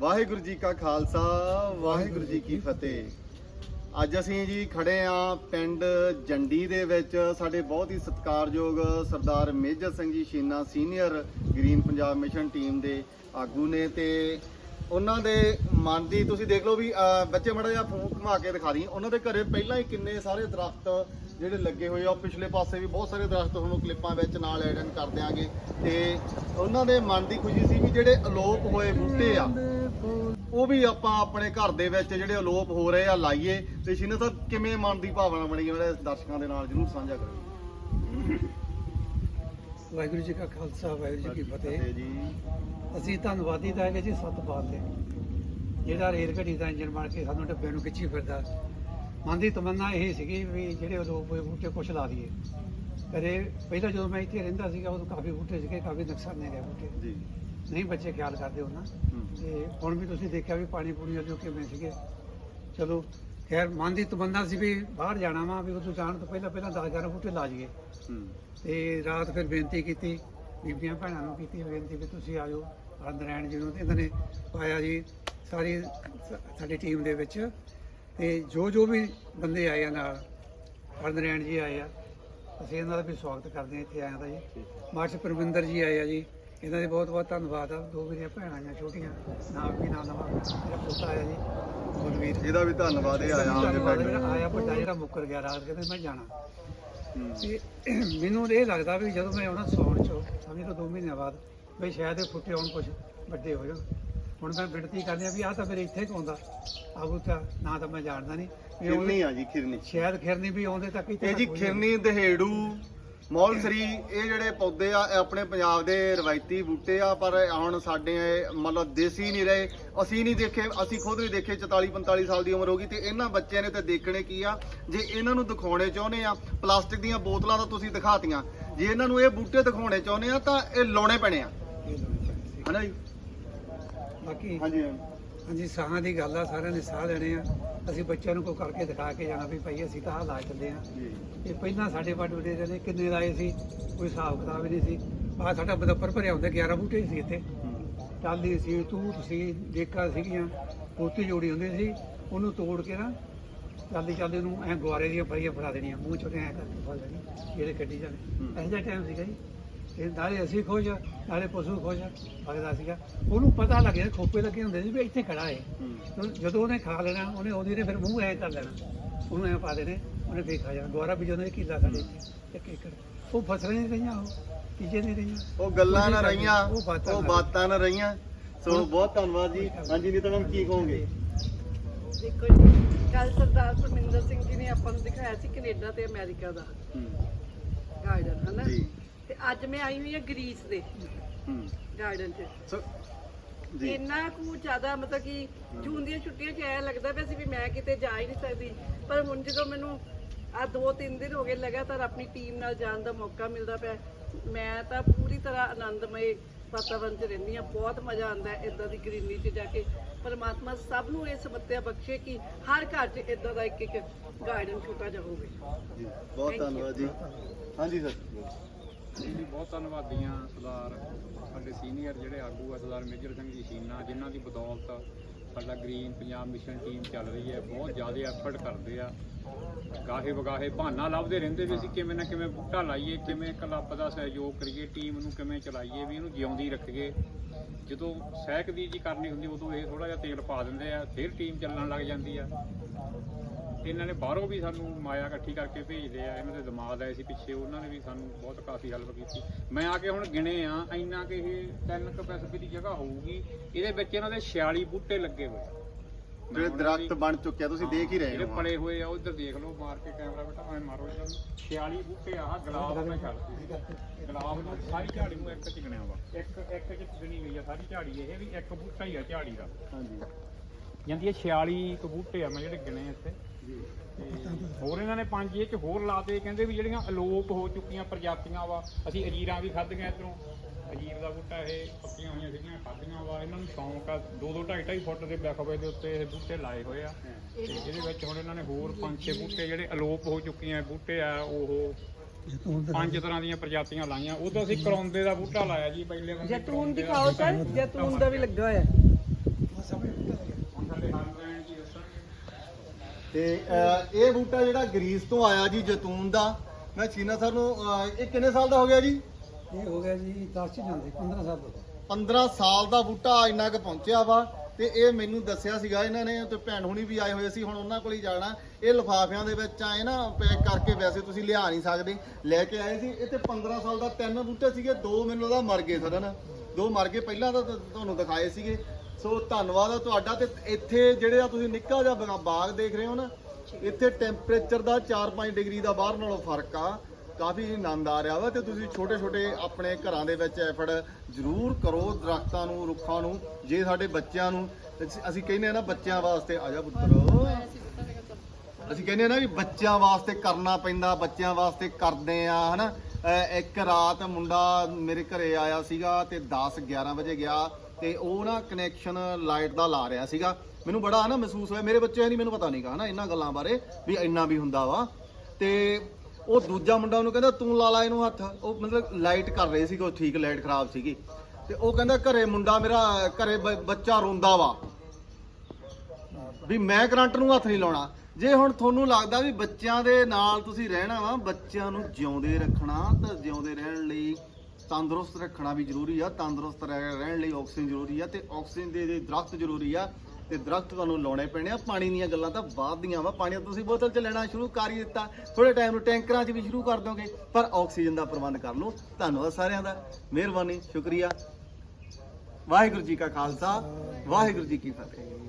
ਵਾਹਿਗੁਰੂ ਜੀ ਕਾ ਖਾਲਸਾ, ਵਾਹਿਗੁਰੂ ਜੀ ਕੀ ਫਤਿਹ। ਅੱਜ ਅਸੀਂ ਜੀ ਖੜੇ ਆ ਪਿੰਡ ਜੰਡੀ ਦੇ ਵਿੱਚ। ਸਾਡੇ ਬਹੁਤ ਹੀ ਸਤਿਕਾਰਯੋਗ ਸਰਦਾਰ Major Singh ji Sheena senior green Punjab mission team ਦੇ ਆਗੂ ਨੇ ਤੇ ਉਹਨਾਂ ਦੇ ਮਨ ਦੀ ਤੁਸੀਂ ਦੇਖ ਲਓ ਵੀ ਬੱਚੇ ਮੜਾ ਜਿਹਾ ਫੋਨ ਘੁਮਾ ਕੇ ਦਿਖਾ ਰਹੀ। ਉਹਨਾਂ ਦੇ ਘਰੇ ਪਹਿਲਾਂ ਹੀ ਕਿੰਨੇ ਸਾਰੇ ਦਰਖਤ ਜਿਹੜੇ ਲੱਗੇ ਹੋਏ ਆ। ਉਹ ਪਿਛਲੇ ਪਾਸੇ ਵੀ ਬਹੁਤ ਸਾਰੇ ਦਰਖਤ ਤੁਹਾਨੂੰ ਕਲਿੱਪਾਂ ਵਿੱਚ ਨਾਲ ਐਡਨ ਕਰ ਦਿਆਂਗੇ। ਤੇ ਉਹਨਾਂ ਦੇ ਮਨ ਦੀ ਖੁਸ਼ੀ ਸੀ ਵੀ ਜਿਹੜੇ ਅਲੋਪ ਹੋਏ ਬੂਟੇ ਆ ਉਹ ਵੀ ਆਪਾਂ ਆਪਣੇ ਘਰ ਦੇ ਵਿੱਚ ਜਿਹੜੇ ਅਲੋਪ ਹੋ ਰਹੇ ਆ ਲਾਈਏ। ਤੇ ਸ਼ਿਨਾ ਸਾਹਿਬ ਕਿਵੇਂ ਮਨ ਦੀ ਭਾਵਨਾ ਬਣੀ ਜਿਹੜੇ ਦਰਸ਼ਕਾਂ ਦੇ ਨਾਲ? ਜਰੂਰ ਸਾਂਝਾ ਕਰੋ ਵਾਹਿਗੁਰੂ ਜੀ ਕਾ ਖਾਲਸਾ ਵਾਹਿਗੁਰੂ ਜੀ ਕੀ ਫਤਿਹ। ਅਸੀਂ ਧੰਨਵਾਦੀ ਹੈਗੇ ਜੀ ਸਤਪਾਲ ਦੇ ਜਿਹੜਾ ਰੇਲ ਗੱਡੀ ਦਾ ਇੰਜਨ ਬਣ ਕੇ ਸਾਨੂੰ ਡੱਬੇ ਨੂੰ ਖਿੱਚੀ ਫਿਰਦਾ। ਮਨ ਦੀ ਤਮੰਨਾ ਇਹ ਸੀਗੀ ਵੀ ਜਿਹੜੇ ਹੋਏ ਬੂਟੇ ਕੁਛ ਲਾ ਦਈਏ। ਕਦੇ ਪਹਿਲਾਂ ਜਦੋਂ ਮੈਂ ਇੱਥੇ ਰਹਿੰਦਾ ਸੀਗਾ ਉਦੋਂ ਕਾਫੀ ਬੂਟੇ ਸੀਗੇ ਕਾਫੀ ਨੁਕਸਾਨੇ ਗਏ ਬੂਟੇ। ਜੀ। ਨਹੀਂ ਬੱਚੇ ਖਿਆਲ ਕਰਦੇ ਉਹਨਾਂ। ਤੇ ਹੁਣ ਵੀ ਤੁਸੀਂ ਦੇਖਿਆ ਵੀ ਪਾਣੀ ਪੂਣੀ ਜੋ ਕਿਵੇਂ ਸੀਗੇ। ਚਲੋ ਖੈਰ ਮਨ ਦੀ ਤਮੰਨਾ ਸੀ ਵੀ ਬਾਹਰ ਜਾਣਾ ਵਾ ਵੀ ਉਦੋਂ ਜਾਣ ਤੋਂ ਪਹਿਲਾਂ ਪਹਿਲਾਂ 10 11 ਬੂਟੇ ਲਾ ਜਾਈਏ। ਹੂੰ। ਤੇ ਰਾਤ ਫਿਰ ਬੇਨਤੀ ਕੀਤੀ ਬੀਬੀਆਂ ਭੈਣਾਂ ਨੂੰ ਕੀਤੀ ਬੇਨਤੀ ਵੀ ਤੁਸੀਂ ਆਜੋ ਨਰਾਇਣ ਜੀ ਨੂੰ ਤੇ ਇਹਨਾਂ ਨੇ ਪਾਇਆ ਜੀ ਸਾਰੀ ਸਾਡੀ ਟੀਮ ਦੇ ਵਿੱਚ। ਤੇ ਜੋ ਜੋ ਵੀ ਬੰਦੇ ਆਏ ਆ ਨਾਲ ਨਰਾਇਣ ਜੀ ਆਏ ਆ। ਅਸੀਂ ਇਹਨਾਂ ਦਾ ਵੀ ਸਵਾਗਤ ਕਰਦੇ ਹਾਂ ਇੱਥੇ ਆਇਆਂ ਦਾ ਜੀ। ਮਾਸਟਰ ਪਰਵਿੰਦਰ ਜੀ ਆਏ ਆ ਜੀ। ਇਹਨਾਂ ਦੇ ਬਹੁਤ ਬਹੁਤ ਧੰਨਵਾਦ ਆ। ਦੋ ਮੇਰੀਆਂ ਭੈਣਾਂ ਆ ਛੋਟੀਆਂ ਨਾਮ ਵੀ ਨਾਮ ਨਵਾਂ ਮੇਰਾ ਪੁੱਤ ਆਇਆ ਜੀ ਗੁਰਵੀਰ ਇਹਦਾ ਵੀ ਧੰਨਵਾਦ ਇਹ ਆਇਆ ਆਪਦੇ ਜਿਹੜਾ ਆਇਆ ਵੱਡਾ ਜਿਹੜਾ ਮੁੱਕਰ ਗਿਆ ਰਾਤ ਕਹਿੰਦੇ ਮੈਂ ਜਾਣਾ। ਤੇ ਮੈਨੂੰ ਇਹ ਲੱਗਦਾ ਵੀ ਜਦੋਂ ਮੈਂ ਆਉਣਾ ਸੌਣ ਚੋਂ ਸਮਝ ਤੋਂ 2 ਮਹੀਨਿਆਂ ਬਾਅਦ ਵੀ ਸ਼ਾਇਦ ਇਹ ਫੁੱਟੇ ਹੋਣ ਕੁਝ ਵੱਡੇ ਹੋ ਜਾਣ। ਹੁਣ ਮੈਂ ਬਿਨਤੀ ਕਰਦੀ ਆ ਵੀ ਆਹ ਤਾਂ ਮੇਰੇ ਇੱਥੇ ਕਾਉਂਦਾ ਆਗੂ ਤਾਂ ਨਾ ਤਾਂ ਮੈਂ ਜਾਣਦਾ ਨਹੀਂ ਖਿਰਨੀ ਆ ਜੀ ਖਿਰਨੀ। ਸ਼ਾਇਦ ਖਿਰਨੀ ਵੀ ਆਉਂਦੇ ਤੱਕ ਇਹ ਜੀ। ਖਿਰਨੀ ਦਹੇੜੂ ਮੌਲਸਰੀ ਇਹ ਜਿਹੜੇ ਪੌਦੇ ਆ ਇਹ ਆਪਣੇ ਪੰਜਾਬ ਦੇ ਰਵਾਇਤੀ ਬੂਟੇ ਆ ਪਰ ਹੁਣ ਸਾਡੇ ਇਹ ਮਤਲਬ ਦੇਸੀ ਨਹੀਂ ਰਹੇ। ਅਸੀਂ ਨਹੀਂ ਦੇਖੇ ਅਸੀਂ ਖੁਦ ਨਹੀਂ ਦੇਖੇ 44 45 ਸਾਲ ਦੀ ਉਮਰ ਹੋ ਗਈ ਤੇ ਇਹਨਾਂ ਬੱਚਿਆਂ ਨੇ ਤੇ ਦੇਖਣੇ ਕੀ ਆ ਜੇ ਇਹਨਾਂ ਨੂੰ ਦਿਖਾਉਣੇ ਚਾਹੁੰਦੇ ਆ ਪਲਾਸਟਿਕ ਦੀਆਂ ਬੋਤਲਾਂ ਤਾਂ ਤੁਸੀਂ ਦਿਖਾਤੀਆਂ। ਜੇ ਇਹਨਾਂ ਨੂੰ ਇਹ ਬੂਟੇ ਦਿਖਾਉਣੇ ਚਾਹੁੰਦੇ ਆ ਤਾਂ ਇਹ ਲਾਉਣੇ ਪੈਣੇ ਆ। ਹਨਾ ਜੀ? ਬਾਕੀ ਹਾਂਜੀ ਹਾਂਜੀ ਸਾਹਾਂ ਦੀ ਗੱਲ ਆ ਸਾਰਿਆਂ ਨੇ ਸਾਹ ਲੈਣੇ ਆ। ਅਸੀਂ ਬੱਚਿਆਂ ਨੂੰ ਕੋਈ ਕਰਕੇ ਦਿਖਾ ਕੇ ਜਾਣਾ ਵੀ ਭਾਈ ਅਸੀਂ ਤਾਂ ਆਹ ਲਾ ਚੱਲੇ ਆ ਇਹ ਪਹਿਲਾਂ ਸਾਡੇ ਵੱਡੇ ਵੱਡੇ ਨੇ ਕਿੰਨੇ ਲਾਏ ਸੀ ਕੋਈ ਹਿਸਾਬ ਕਿਤਾਬ ਨਹੀਂ ਸੀ। ਆ ਸਾਡਾ ਬਦੱਪਰ ਭਰਿਆ ਹੁੰਦਾ 11 ਬੂਟੇ ਸੀ ਇੱਥੇ। ਟਾਲੀ ਸੀ ਤੂਤ ਸੀ ਡੇਕਾ ਸੀਗੀਆਂ ਪੋਤੀ ਜੋੜੀ ਹੁੰਦੀ ਸੀ ਉਹਨੂੰ ਤੋੜ ਕੇ ਨਾ ਚੱਲਦੀ ਚੱਲਦੀ ਉਹਨੂੰ ਐ ਗੁਆਰੇ ਦੀਆਂ ਫੜੀਆਂ ਫੜਾ ਦੇਣੀਆਂ ਮੂੰਹ ਚੋਂ ਐ ਕਰਕੇ ਫੜ ਲੈਣੀ ਜਿਹੜੇ ਕੱਢੀ ਜਾਣੇ। ਇਹੋ ਜਿਹਾ ਟਾਈਮ ਸੀਗਾ ਜੀ। ਤੇ ਨਾਲੇ ਅਸੀਂ ਖੁਸ਼ ਨਾਲੇ ਪਸ਼ੂ ਖੁਸ਼ ਲੱਗਦਾ ਸੀਗਾ ਉਹਨੂੰ ਪਤਾ ਲੱਗਿਆ ਖੋਪੇ ਲੱਗੇ ਹੁੰਦੇ ਸੀ ਵੀ ਇੱਥੇ ਖੜਾ ਹੈ। ਜਦੋਂ ਉਹਨੇ ਖਾ ਲੈਣਾ ਉਹਨੇ ਉਹਦੀ ਨੇ ਫਿਰ ਮੂੰਹ ਐ ਕਰ ਲੈਣਾ। ਉਹਨੂੰ ਐ ਪਾ ਦੇਣੇ ਉਹਨੇ ਫੇਰ ਖਾ ਜਾਣਾ। ਦੁਆਰਾ ਵੀ ਜਦੋਂ ਇਹ ਕਿੱਲਾ ਸਾਡੇ ਇੱਥੇ ਇੱਕ ਏਕੜ। ਉਹ ਫਸਲਾਂ ਨਹੀਂ ਰਹੀਆਂ ਉਹ ਚੀਜ਼ਾਂ ਨਹੀਂ ਰਹੀਆਂ। ਉਹ ਗੱਲਾਂ ਨਾ ਰਹੀਆਂ ਉਹ ਬਾਤਾਂ ਨਾ ਰਹੀਆਂ। ਸੋ ਬਹੁਤ ਧੰਨਵਾਦ ਜੀ। ਹਾਂਜੀ ਨਹੀਂ ਤਾਂ ਕੀ ਕਹੋਗੇ? ਦੇਖੋ ਜੀ ਕੱਲ ਸਰਦਾਰ ਪਰਮਿੰਦਰ ਸਿੰਘ ਜੀ ਨੇ ਆਪਾਂ ਨੂੰ ਦਿਖਾਇਆ ਸੀ ਕੈਨੇਡਾ ਤੇ ਅਮਰੀਕਾ ਦਾ ਗਾਰਡਨ ਹਨਾ? ਜੀ। ਤੇ ਅੱਜ ਮੈਂ ਆਈ ਹੋਈ ਹਾਂ ਗ੍ਰੀਸ ਦੇ ਹੂੰ। ਗਾਰਡਨ 'ਚ। ਸੋ ਜੀ। ਇੰਨਾ ਕੁ ਜ਼ਿਆਦਾ ਮਤਲਬ ਕਿ ਜੂਨ ਦੀਆਂ ਛੁੱਟੀਆਂ 'ਚ ਐ ਲੱਗਦਾ ਪਿਆ ਸੀ ਵੀ ਮੈਂ ਕਿਤੇ ਜਾ ਹੀ ਨਹੀਂ ਸਕਦੀ। ਪਰ ਹੁਣ ਜਦੋਂ ਮੈਨੂੰ ਆ ਦੋ ਤਿੰਨ ਦਿਨ ਹੋ ਗਏ ਲਗਾਤਾਰ ਆਪਣੀ ਟੀਮ ਨਾਲ ਜਾਣ ਦਾ ਮੌਕਾ ਮਿਲਦਾ ਪਿਆ ਮੈਂ ਤਾਂ ਪੂਰੀ ਤਰ੍ਹਾਂ ਆਨੰਦਮਈ ਵਾਤਾਵਰਣ 'ਚ ਰਹਿੰਦੀ ਆ ਬਹੁਤ ਮਜ਼ਾ ਆਉਂਦਾ ਹੈ ਇਦਾਂ ਦੀ ਗ੍ਰੀਨਰੀ 'ਚ ਜਾ ਕੇ। ਪਰਮਾਤਮਾ ਸਭ ਨੂੰ ਇਹ ਸਮੱਤਿਆ ਬਖਸ਼ੇ ਕਿ ਹਰ ਘਰ 'ਚ ਇਦਾਂ ਦਾ ਇੱਕ ਇੱਕ ਗਾਰਡਨ ਛੋਟਾ ਜਿਹਾ ਹੋਵੇ। ਜੀ ਬਹੁਤ. ਧੰਨਵਾਦ ਜੀ। ਹਾਂਜੀ ਸਰ ਜੀ, ਬਹੁਤ ਧੰਨਵਾਦੀ ਹਾਂ ਸਰਦਾਰ, ਸਾਡੇ ਸੀਨੀਅਰ ਜਿਹੜੇ ਆਗੂ ਆ, ਸਰਦਾਰ ਮੇਜਰ ਸਿੰਘ ਜੀ ਸ਼ੀਨਾ, ਜਿਨ੍ਹਾਂ ਦੀ ਬਦੌਲਤ ਸਾਡਾ ਗ੍ਰੀਨ ਪੰਜਾਬ ਮਿਸ਼ਨ ਟੀਮ ਚੱਲ ਰਹੀ ਹੈ। ਬਹੁਤ ਜ਼ਿਆਦਾ ਐਫਰਟ ਕਰਦੇ ਆ। ਗਾਹੇ ਬਗਾਹੇ ਬਹਾਨਾ ਲੱਭਦੇ ਰਹਿੰਦੇ ਵੀ ਅਸੀਂ ਕਿਵੇਂ ਨਾ ਕਿਵੇਂ ਬੂਟਾ ਲਾਈਏ, ਕਿਵੇਂ ਕਲੱਬ ਦਾ ਸਹਿਯੋਗ ਕਰੀਏ ਟੀਮ ਨੂੰ ਕਿਵੇਂ ਚਲਾਈਏ, ਵੀ ਇਹਨੂੰ ਜਿਉਂਦੀ ਰੱਖੀਏ। ਜਦੋਂ ਸਹਿਕ ਦੀ ਜੀ ਕਰਨੀ ਹੁੰਦੀ, ਉਦੋਂ ਇਹ ਥੋੜਾ ਜਿਹਾ ਤੇਲ ਪਾ ਦਿੰਦੇ ਆ, ਫਿਰ ਟੀਮ ਚੱਲਣ ਲੱਗ ਜਾਂਦੀ ਆ। ਇਹਨਾਂ ਨੇ ਬਾਹਰੋਂ ਵੀ ਸਾਨੂੰ ਮਾਇਆ ਇਕੱਠੀ ਕਰਕੇ ਭੇਜਦੇ ਆ ਇਹਨਾਂ ਦੇ ਦਿਮਾਗ ਆਏ ਸੀ ਪਿੱਛੇ ਉਹਨਾਂ ਨੇ ਵੀ ਸਾਨੂੰ ਬਹੁਤ ਕਾਫੀ ਹੈਲਪ ਕੀਤੀ। ਮੈਂ ਆ ਕੇ ਹੁਣ ਗਿਣੇ ਆ ਇੰਨਾ ਕਿ ਇਹ ਤਿੰਨ ਕਪੈਸਿਟੀ ਦੀ ਜਗ੍ਹਾ ਹੋਊਗੀ ਇਹਦੇ ਵਿੱਚ ਇਹਨਾਂ ਦੇ 46 ਬੂਟੇ ਲੱਗੇ ਹੋਏ ਜਿਹੜੇ ਦਰਖਤ ਬਣ ਚੁੱਕੇ ਤੁਸੀਂ ਦੇਖ ਹੀ ਰਹੇ ਜਿਹੜੇ ਹੋ। ਪੜੇ ਹੋਏ ਆ ਉਧਰ ਦੇਖ ਲਓ ਮਾਰ ਕੇ ਕੈਮਰਾ ਬੇਟਾ ਐ ਮਾਰੋ ਇਹਨਾਂ ਨੂੰ। 46 ਬੂਟੇ ਆ ਗੁਲਾਬ ਮੈਂ ਛੱਡਤੀ ਗੁਲਾਬ ਨੂੰ ਸਾਰੀ ਝਾੜੀ ਨੂੰ ਇੱਕ ਚ ਗਿਣਿਆ ਵਾ। ਇੱਕ ਇੱਕ ਚ ਗਿਣੀ ਗਈ ਆ ਸਾਰੀ ਝਾੜੀ ਇਹ ਵੀ ਇੱਕ ਬੂਟਾ ਹੀ ਆ ਝਾੜੀ ਦਾ। ਹਾਂਜੀ। ਜਾਂਦੀ ਇਹ 46 ਕੁ ਬੂਟੇ ਆ ਮੈਂ ਜਿਹੜੇ ਗਿਣੇ ਇੱਥੇ। ਹੋਰ ਇਹਨਾਂ ਨੇ ਪੰਜ ਇਹ ਚ ਹੋਰ ਲਾਤੇ ਕਹਿੰਦੇ ਵੀ ਜਿਹੜੀਆਂ ਅਲੋਪ ਹੋ ਚੁੱਕੀਆਂ ਪ੍ਰਜਾਤੀਆਂ ਵਾ ਅਸੀਂ ਅਜੀਰਾਂ ਵੀ ਖਾਧੀਆਂ ਇਧਰੋਂ। ਅਜੀਰ ਦਾ ਬੂਟਾ ਇਹ ਪੱਕੀਆਂ ਹੋਈਆਂ ਸੀਗੀਆਂ ਖਾਧੀਆਂ ਵਾ। ਇਹਨਾਂ ਨੂੰ ਸ਼ੌਂਕ ਆ 2 2 2.5 2.5 ਫੁੱਟ ਦੇ ਬਖਵੇ ਦੇ ਉੱਤੇ ਇਹ ਬੂਟੇ ਲਾਏ ਹੋਏ ਆ। ਤੇ ਇਹਦੇ ਵਿੱਚ ਹੁਣ ਇਹਨਾਂ ਨੇ ਹੋਰ ਪੰਜ ਛੇ ਬੂਟੇ ਜਿਹੜੇ ਅਲੋਪ ਹੋ ਚੁੱਕੀਆਂ ਬੂਟੇ ਆ ਉਹ ਪੰਜ ਤਰ੍ਹਾਂ ਦੀਆਂ ਪ੍ਰਜਾਤੀਆਂ ਲਾਈਆਂ। ਉਹ ਤਾਂ ਅਸੀਂ ਕਰੌਂਦੇ ਦਾ ਬੂਟਾ ਲਾਇਆ ਜੀ ਪਹਿਲੇ ਜੈਤੂਨ ਦਿਖਾਓ। ਸਰ ਜੈਤੂਨ ਦਾ ਵੀ ਲੱਗਾ ਹੋਇਆ ਸਭ ਹੁਣ ਸਾਡੇ ਹਰਮਨ ਜੀ ਦੱਸਣਗੇ ਤੇ ਅਹ, ਇਹ ਬੂਟਾ ਜਿਹੜਾ ਗਰੀਸ ਤੋਂ ਆਇਆ ਜੀ ਜੈਤੂਨ ਦਾ। ਮੈਂ ਚੀਨਾ ਸਰ ਨੂੰ ਅਹ, ਇਹ ਕਿੰਨੇ ਸਾਲ ਦਾ ਹੋ ਗਿਆ ਜੀ? ਇਹ ਹੋ ਗਿਆ ਜੀ 10 ਚ ਜਾਂਦੇ 15 ਸਾਲ ਤੋਂ 15 ਸਾਲ ਦਾ ਬੂਟਾ ਇੰਨਾ ਕੁ ਪਹੁੰਚਿਆ ਵਾ ਤੇ ਇਹ ਮੈਨੂੰ ਦੱਸਿਆ ਸੀਗਾ ਇਹਨਾਂ ਨੇ ਤੇ ਭੈਣ ਹੁਣੀ ਵੀ ਆਏ ਹੋਏ ਸੀ ਹੁਣ ਉਹਨਾਂ ਕੋਲ ਹੀ ਜਾਣਾ। ਇਹ ਲਿਫਾਫਿਆਂ ਦੇ ਵਿੱਚ ਆਏ ਨਾ ਪੈਕ ਕਰਕੇ ਵੈਸੇ ਤੁਸੀਂ ਲਿਆ ਨਹੀਂ ਸਕਦੇ। ਲੈ ਕੇ ਆਏ ਸੀ ਤੇ 15 ਸਾਲ ਦਾ ਤਿੰਨ ਬੂਟੇ ਸੀਗੇ ਦੋ ਮੈਨੂੰ ਲੱਗਦਾ ਮਰ ਗਏ ਸਰਨ ਦੋ ਮਰ ਗਏ ਪਹਿਲਾਂ ਤਾਂ ਤੁ- ਤੁਹਾਨੂੰ ਦਿਖਾਏ ਸੀਗੇ। ਸੋ ਧੰਨਵਾਦ ਆ ਤੁਹਾਡਾ ਤੇ ਇੱਥੇ ਜਿਹੜੇ ਆ ਤੁਸੀਂ ਨਿੱਕਾ ਜਿਹਾ ਬਾ ਬਾਗ ਦੇਖ ਰਹੇ ਹੋ ਨਾ, ਇੱਥੇ ਟੈਂਪਰੇਚਰ ਦਾ 4-5 ਡਿਗਰੀ ਦਾ ਬਾਹਰ ਨਾਲੋਂ ਫ਼ਰਕ ਆ। ਕਾਫੀ ਆਨੰਦ ਆ ਰਿਹਾ ਵਾ ਤੇ ਤੁਸੀਂ ਛੋਟੇ ਛੋਟੇ ਆਪਣੇ ਘਰਾਂ ਦੇ ਵਿੱਚ ਐਫਰਟ ਜ਼ਰੂਰ ਕਰੋ ਦਰਖਤਾਂ ਨੂੰ, ਰੁੱਖਾਂ ਨੂੰ, ਜੇ ਸਾਡੇ ਬੱਚਿਆਂ ਨੂੰ। ਅਸੀਂ- ਅਸੀਂ ਕਹਿੰਦੇ ਆ ਨਾ ਬੱਚਿਆਂ ਵਾਸਤੇ, ਆ ਜਾ ਪੁੱਤਰ। ਅਸੀਂ ਕਹਿੰਦੇ ਆ ਨਾ ਵੀ ਬੱਚਿਆਂ ਵਾਸਤੇ ਕਰਨਾ ਪੈਂਦਾ, ਬੱਚਿਆਂ ਵਾਸਤੇ ਕਰਦੇ ਆ, ਹਨਾ? ਅਹ ਇੱਕ ਰਾਤ ਮੁੰਡਾ ਮੇਰੇ ਘਰੇ ਆਇਆ ਸੀਗਾ ਤੇ 10 11 ਵਜੇ ਗਿਆ ਤੇ ਉਹ ਨਾ ਕਨੈਕਸ਼ਨ ਲਾਈਟ ਦਾ ਲਾ ਰਿਹਾ ਸੀਗਾ। ਮੈਨੂੰ ਬੜਾ ਨਾ ਮਹਿਸੂਸ ਹੋਇਆ। ਮੇਰੇ ਬੱਚਿਆਂ ਨਹੀਂ ਮੈਨੂੰ ਪਤਾ ਨਹੀਂਗਾ ਹਨਾ ਇਹਨਾਂ ਗੱਲਾਂ ਬਾਰੇ ਵੀ ਇੰਨਾ ਵੀ ਹੁੰਦਾ ਵਾ। ਤੇ ਉਹ ਦੂਜਾ ਮੁੰਡਾ ਉਹਨੂੰ ਕਹਿੰਦਾ, ਤੂੰ ਲਾ ਲਾ ਇਹਨੂੰ ਹੱਥ। ਉਹ ਮਤਲਬ ਲਾਈਟ ਕਰ ਰਹੇ ਸੀਗੇ, ਉਹ ਠੀਕ ਲਾਈਟ ਖਰਾਬ ਸੀਗੀ। ਤੇ ਉਹ ਕਹਿੰਦਾ, ਘਰੇ ਮੁੰਡਾ ਮੇਰਾ, ਘਰੇ ਬ- ਬੱਚਾ ਰੋਂਦਾ ਵਾ। ਵੀ ਮੈਂ ਕਰੰਟ ਨੂੰ ਹੱਥ ਨਹੀਂ ਲਾਉਣਾ। ਜੇ ਹੁਣ ਤੁਹਾਨੂੰ ਲੱਗਦਾ ਵੀ ਬੱਚਿਆਂ ਦੇ ਨਾਲ ਤੁਸੀਂ ਰਹਿਣਾ ਵਾ, ਬੱਚਿਆਂ ਨੂੰ ਜਿਉਂਦੇ ਰੱਖਣਾ ਤਾਂ ਜਿਉਂਦੇ ਰਹਿਣ ਲਈ ਤੰਦਰੁਸਤ ਰੱਖਣਾ ਵੀ ਜ਼ਰੂਰੀ ਆ। ਤੰਦਰੁਸਤ ਰਹਿ- ਰਹਿਣ ਲਈ ਆਕਸੀਜਨ ਜ਼ਰੂਰੀ ਆ ਤੇ ਆਕਸੀਜਨ ਦੇ ਦੇ ਦਰਖਤ ਜ਼ਰੂਰੀ ਆ ਤੇ ਦਰਖਤ ਤੁਹਾਨੂੰ ਲਾਉਣੇ ਪੈਣੇ ਆ। ਪਾਣੀ ਦੀਆਂ ਗੱਲਾਂ ਤਾਂ ਬਾਅਦ ਦੀਆਂ ਵਾ। ਪਾਣੀ ਤੁਸੀਂ ਬੋਤਲ ਚ ਲੈਣਾ ਸ਼ੁਰੂ ਕਰ ਹੀ ਦਿੱਤਾ। ਥੋੜੇ ਟਾਈਮ ਨੂੰ ਟੈਂਕਰਾਂ 'ਚ ਵੀ ਸ਼ੁਰੂ ਕਰ ਦੋਗੇ ਪਰ ਆਕਸੀਜਨ ਦਾ ਪ੍ਰਬੰਧ ਕਰ ਲਓ। ਧੰਨਵਾਦ ਸਾਰਿਆਂ ਦਾ। ਮਿਹਰਬਾਨੀ। ਸ਼ੁਕਰੀਆ। ਵਾਹਿਗੁਰੂ ਜੀ ਕਾ ਖਾਲਸਾ। ਵਾਹਿਗੁਰੂ ਜੀ ਕੀ ਫਤਿਹ।